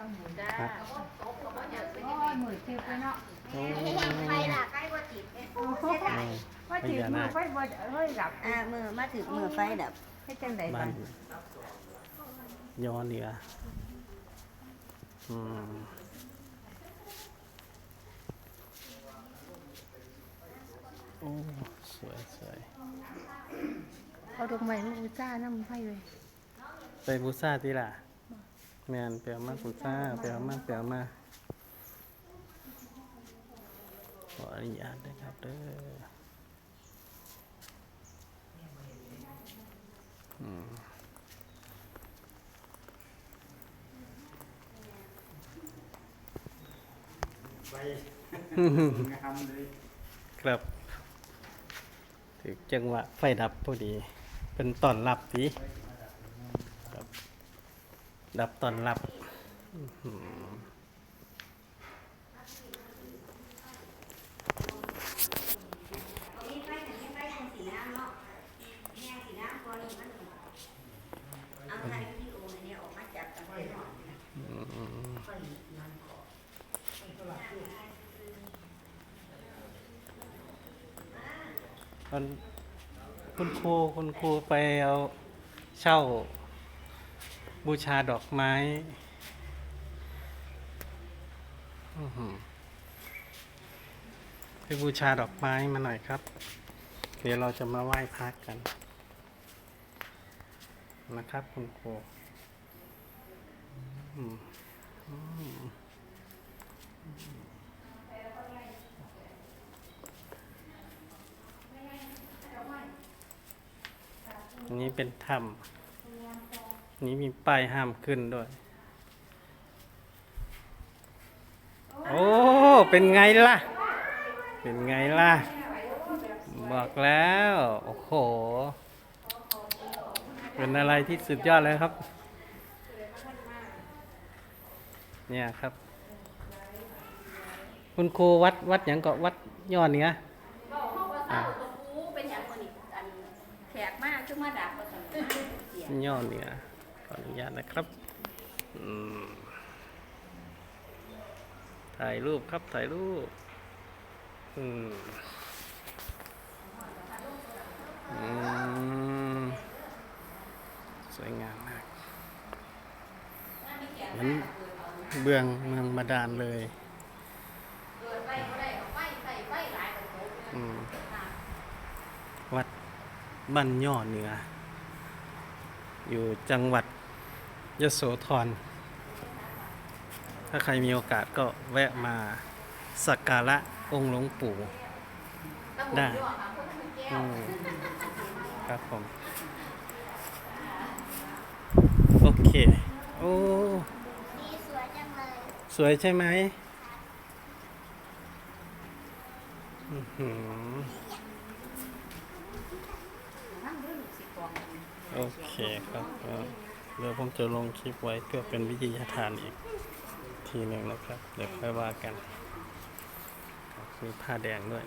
ข้าวหมูจ้าครับตกก็บ่อยากเป็นโอ้ยหมือถือไปเนาะโอ้ไฟดับใกล้ว่าติดเนี่ยโอ้โหเสียดายว่าถือมือไปบ่เฮ้ยดับอ่ามือมาถึงมือไฟดับให้จังไดบ้าบ้านย้อนเหนืออืมโอ้สวยสวยเอาดอกไม้มาบูชาน้ำไฟเลยไปบูซาที่ล่ะ แมนเปียวมาบูซาเปียวมากเปียวมาขออนุญาตนะครับเด้อไปงามเลยครับถึงจังหวะไฟดับพอดี เป็นตอนรับดี ดับตอนรับอื้อหือมีไฟแต่ไม่ไฟเป็นสีน้ำเนาะแม่สีน้ำก่อนมันเอาถ่ายวิดีโอเนี่ยออกมาจากกันไปหน่อยคุณคุณครูคุณครูไปเอาเช่า บูชาดอกไม้ไปบูชาดอกไม้มาหน่อยครับ เดี๋ยวเราจะมาไหว้พระกัน นะครับคุณครูอันนี้เป็นถ้ำ นี้มีป้ายห้ามขึ้นด้วย โอ้ เป็นไงล่ะ เป็นไงล่ะ บอกแล้ว โอ้โห เป็นอะไรที่สุดยอดเลยครับ เนี่ยครับ คุณครูวัดวัดอย่างก็วัดยอดเหนือเว้าเฮาว่าเศร้าตัวกูเป็นหยังคนนี้อันแขกมากคือมาดักว่าซั่นเสียยอดเหนือข ออนุญาตนะครับถ่ายรูปครับถ่ายรูปอืมอืมสวยงามมากเหมือนเบืองเมืองบาดาลเลยวัดบ้านย่อเหนือ อยู่จังหวัด ยโสธร ถ้าใครมีโอกาสก็แวะมาสักการะองค์หลวงปู่ได้ตำบลยั่วหาคนทำแก้อืวมครับผม โอเค โอ้นี่สวยจังเลยสวยใช่ไหมอื้อหือนั่งดูลูกสิกองโอเคครับก็ เดี๋ยวผมจะลงคลิปไว้เพื่อเป็นวิทยาทานอีกทีหนึ่งนะครับ เดี๋ยวค่อยว่ากันครับมีผ้าแดงด้วย